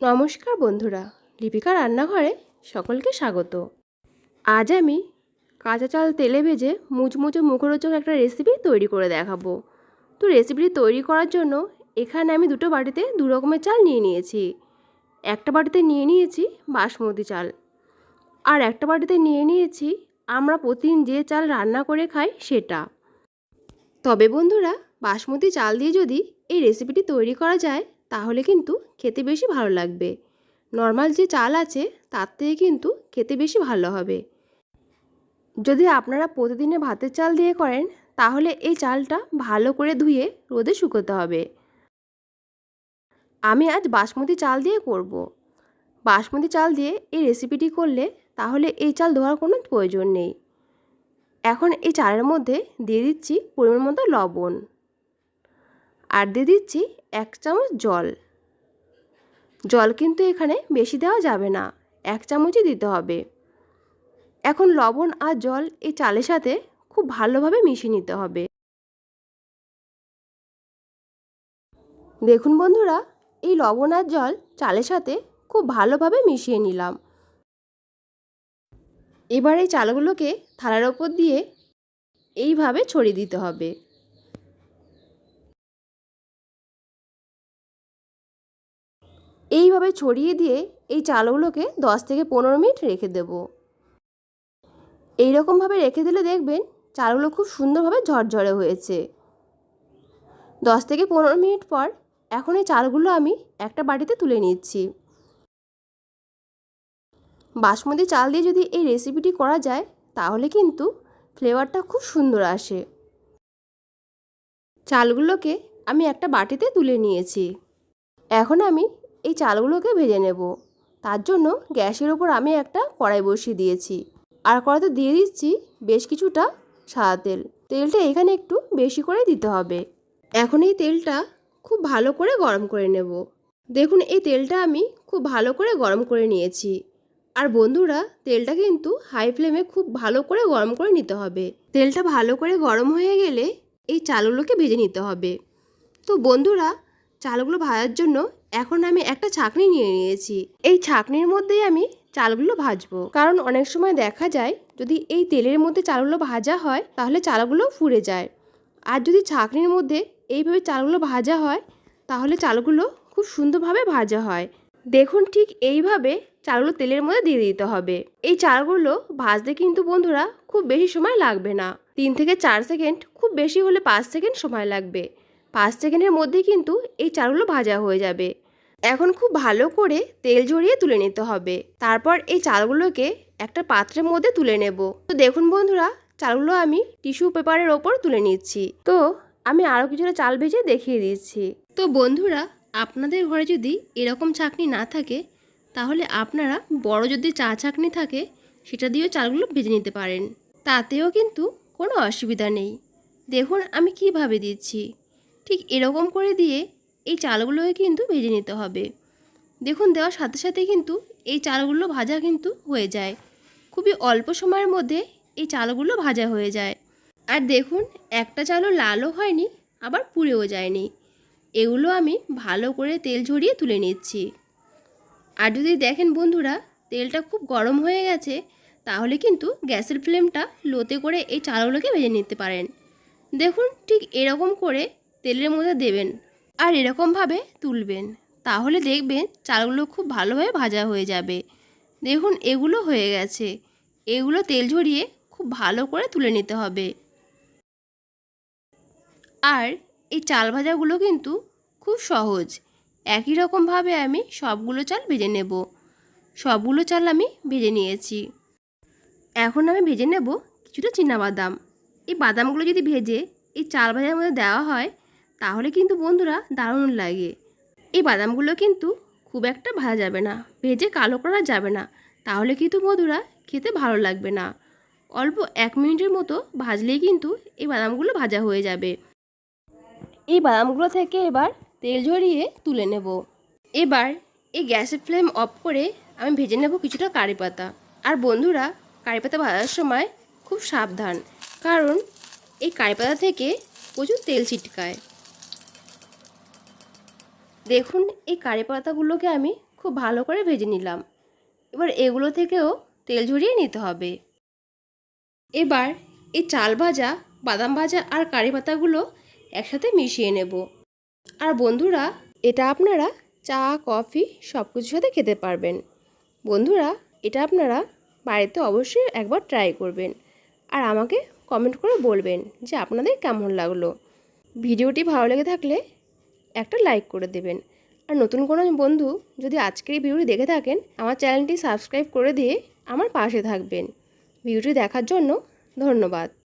নমস্কার বন্ধুরা লিপিকা রান্নাঘরে সকলকে স্বাগত। আজ আমি কাঁচা চাল তেলে ভেজে মুচমুচে মুখরোচক একটা রেসিপি তৈরি করে দেখাবো। তো রেসিপিটি তৈরি করার জন্য এখানে আমি দুটো বাটিতে দু রকমের চাল নিয়ে নিয়েছি। একটা বাটিতে নিয়ে নিয়েছি বাসমতি চাল আর একটা বাটিতে নিয়ে নিয়েছি আমরা প্রতিদিন যে চাল রান্না করে খাই সেটা। তবে বন্ধুরা, বাসমতি চাল দিয়ে যদি এই রেসিপিটি তৈরি করা যায় তাহলে কিন্তু খেতে বেশি ভালো লাগবে। নর্মাল যে চাল আছে, তার থেকে কিন্তু খেতে বেশি ভালো হবে। যদি আপনারা প্রতিদিনে ভাতের চাল দিয়ে করেন, তাহলে এই চালটা ভালো করে ধুয়ে রোদে শুকোতে হবে। আমি আজ বাসমতি চাল দিয়ে করব। বাসমতি চাল দিয়ে এই রেসিপিটি করলে তাহলে এই চাল ধোয়ার কোনো প্রয়োজন নেই। এখন এই চালের মধ্যে দিয়ে দিচ্ছি পরিমাণ মতো লবণ। আর দিয়ে দিচ্ছি এক চামচ জল। জল কিন্তু এখানে বেশি দেওয়া যাবে না, এক চামচই দিতে হবে। এখন লবণ আর জল এই চালের সাথে খুব ভালোভাবে মিশিয়ে নিতে হবে। দেখুন বন্ধুরা, এই লবণ আর জল চালের সাথে খুব ভালোভাবে মিশিয়ে নিলাম। এবার এই চালগুলোকে থালার ওপর দিয়ে এইভাবে ছড়িয়ে দিতে হবে। এইভাবে ছড়িয়ে দিয়ে এই চালগুলোকে দশ থেকে পনেরো মিনিট রেখে দেব। এইরকমভাবে রেখে দিলে দেখবেন চালগুলো খুব সুন্দরভাবে ঝরঝরে হয়েছে। দশ থেকে পনেরো মিনিট পর এখন এই চালগুলো আমি একটা বাটিতে তুলে নিচ্ছি। বাসমতি চাল দিয়ে যদি এই রেসিপিটি করা যায় তাহলে কিন্তু ফ্লেভারটা খুব সুন্দর আসে। চালগুলোকে আমি একটা বাটিতে তুলে নিয়েছি। এখন আমি এই চালগুলোকে ভেজে নেব। তার জন্য গ্যাসের ওপর আমি একটা কড়াই বসিয়ে দিয়েছি। আর কড়াইতে দিয়ে দিচ্ছি বেশ কিছুটা সাদা তেল। তেলটা এখানে একটু বেশি করে দিতে হবে। এখন এই তেলটা খুব ভালো করে গরম করে নেব। দেখুন, এই তেলটা আমি খুব ভালো করে গরম করে নিয়েছি। আর বন্ধুরা, তেলটা কিন্তু হাই ফ্লেমে খুব ভালো করে গরম করে নিতে হবে। তেলটা ভালো করে গরম হয়ে গেলে এই চালগুলোকে ভেজে নিতে হবে। তো বন্ধুরা, চালগুলো ভাজার জন্য এখন আমি একটা ছাকনি নিয়ে নিয়েছি। এই ছাকনির মধ্যেই আমি চালগুলো ভাজবো। কারণ অনেক সময় দেখা যায়, যদি এই তেলের মধ্যে চালগুলো ভাজা হয়, তাহলে চালগুলো ফুরে যায়। আর যদি ছাকনির মধ্যে এইভাবে চালগুলো ভাজা হয়, তাহলে চালগুলো খুব সুন্দরভাবে ভাজা হয়। দেখুন ঠিক এইভাবে চালগুলো তেলের মধ্যে দিয়ে দিতে হবে। এই চালগুলো ভাজতে কিন্তু বন্ধুরা খুব বেশি সময় লাগবে না। তিন থেকে চার সেকেন্ড, খুব বেশি হলে পাঁচ সেকেন্ড সময় লাগবে। পাঁচ সেকেন্ডের মধ্যে কিন্তু এই চালগুলো ভাজা হয়ে যাবে। এখন খুব ভালো করে তেল ঝরিয়ে তুলে নিতে হবে। তারপর এই চালগুলোকে একটা পাত্রের মধ্যে তুলে নেব। তো দেখুন বন্ধুরা, চালগুলো আমি টিস্যু পেপারের ওপর তুলে নিচ্ছি। তো আমি আরও কিছুটা চাল ভেজে দেখিয়ে দিচ্ছি। তো বন্ধুরা, আপনাদের ঘরে যদি এরকম চাকনি না থাকে, তাহলে আপনারা বড় যদি চা চাকনি থাকে, সেটা দিয়েও চালগুলো ভেজে নিতে পারেন। তাতেও কিন্তু কোনো অসুবিধা নেই। দেখুন আমি কীভাবে দিচ্ছি। ঠিক এরকম করে দিয়ে এই চালগুলোকে কিন্তু ভেজে নিতে হবে। দেখুন, দেওয়ার সাথে সাথে কিন্তু এই চালগুলো ভাজা কিন্তু হয়ে যায়। খুবই অল্প সময়ের মধ্যে এই চালগুলো ভাজা হয়ে যায়। আর দেখুন, একটা চালও লালও হয়নি, আবার পুড়েও যায়নি। এগুলো আমি ভালো করে তেল ঝরিয়ে তুলে নিচ্ছি। আর যদি দেখেন বন্ধুরা, তেলটা খুব গরম হয়ে গেছে, তাহলে কিন্তু গ্যাসের ফ্লেমটা লোতে করে এই চালগুলোকে ভেজে নিতে পারেন। দেখুন, ঠিক এরকম করে তেলের মধ্যে দেবেন। আর এরকমভাবে তুলবেন। তাহলে দেখবেন চালগুলো খুব ভালোভাবে ভাজা হয়ে যাবে। দেখুন, এগুলো হয়ে গেছে। এগুলো তেল ঝরিয়ে খুব ভালো করে তুলে নিতে হবে। আর এই চাল ভাজাগুলো কিন্তু খুব সহজ। একই রকমভাবে আমি সবগুলো চাল ভেজে নেব। সবগুলো চাল আমি ভেজে নিয়েছি। এখন আমি ভেজে নেব কিছুটা বাদাম এই বাদামগুলো যদি ভেজে এই চাল ভাজার মধ্যে দেওয়া হয় তাহলে কিন্তু বন্ধুরা দারুণ লাগে। এই বাদামগুলো কিন্তু খুব একটা ভাজা যাবে না, ভেজে কালো করা যাবে না। তাহলে কিন্তু বন্ধুরা খেতে ভালো লাগবে না। অল্প এক মিনিটের মতো ভাজলেই কিন্তু এই বাদামগুলো ভাজা হয়ে যাবে। এই বাদামগুলো থেকে এবার তেল ঝরিয়ে তুলে নেব। এবার এই গ্যাসের ফ্লেম অফ করে আমি ভেজে নেব কিছুটা কারি পাতা। আর বন্ধুরা, কারি পাতা ভাজার সময় খুব সাবধান, কারণ এই কারি পাতা থেকে প্রচুর তেল ছিটকায়। দেখুন, এই কারি পাতাগুলোকে আমি খুব ভালো করে ভেজে নিলাম। এবার এগুলো থেকেও তেল ঝরিয়ে নিতে হবে। এবার এই চাল ভাজা, বাদাম ভাজা আর কারি পাতাগুলো একসাথে মিশিয়ে নেব। আর বন্ধুরা, এটা আপনারা চা, কফি সব কিছুর সাথে খেতে পারবেন। বন্ধুরা, এটা আপনারা বাড়িতে অবশ্যই একবার ট্রাই করবেন। আর আমাকে কমেন্ট করে বলবেন যে আপনাদের কেমন লাগল। ভিডিওটি ভালো লেগে থাকলে একটা লাইক করে দেবেন। আর নতুন কোনো বন্ধু যদি আজকের এই ভিডিওটি দেখে থাকেন, আমার চ্যানেলটি সাবস্ক্রাইব করে দিয়ে আমার পাশে থাকবেন। ভিডিওটি দেখার জন্য ধন্যবাদ।